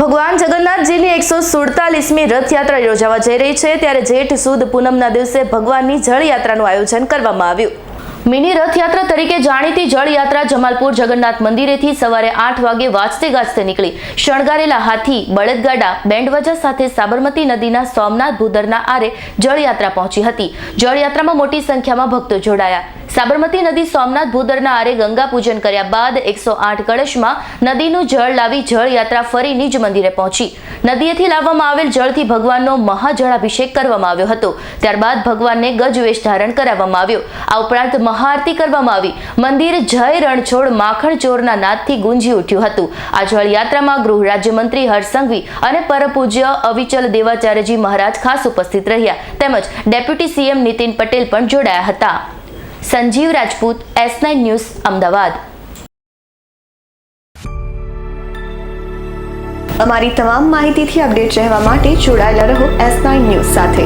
ભગવાન જગન્નાથજીની એકસો સુડતાલીસમી રથયાત્રા યોજાવા જઈ રહી છે. ત્યારે જેઠ સુદ પૂનમના દિવસે ભગવાનની જળયાત્રાનું આયોજન કરવામાં આવ્યું. મિની રથયાત્રા તરીકે જાણીતી જળયાત્રા જમાલપુર જગન્નાથ મંદિરેથી સવારે આઠ વાગે વાજતે ગાજતે નીકળી. શણગારેલા હાથી, બળદગાડા, બેન્ડવાજા સાથે સાબરમતી નદીના સોમનાથ ભૂદરના આરે જળયાત્રા પહોંચી હતી. જળયાત્રામાં મોટી સંખ્યામાં ભક્તો જોડાયા. સાબરમતી નદી સોમનાથ ભૂદરના આરે ગંગા પૂજન કર્યા બાદ એકસો આઠ કળશમાં નદીનું જળ લાવી જળયાત્રા ફરી નિજ મંદિરે પહોંચી. નદીએથી લાવવામાં આવેલ જળથી ભગવાનનો મહાજળાભિષેક કરવામાં આવ્યો હતો. ત્યારબાદ ભગવાનને ગજવેશ ધારણ કરાવવામાં આવ્યો. આ ઉપરાંત મહાઆરતી કરવામાં આવી. મંદિર જય રણછોડ માખણ ચોરના નાદથી ગુંજી ઉઠ્યું હતું. આ જળયાત્રામાં ગૃહ રાજ્યમંત્રી હરસંઘવી અને પરપૂજ્ય અવિચલ દેવાચાર્યજી મહારાજ ખાસ ઉપસ્થિત રહ્યા. તેમજ ડેપ્યુટી સીએમ નીતિન પટેલ પણ જોડાયા હતા. Sanjeev Rajput S nine news Ahmedabad. અમારી તમામ માહિતીથી અપડેટ રહેવા માટે જોડાયેલા રહો એસ નાઇન ન્યૂઝ સાથે.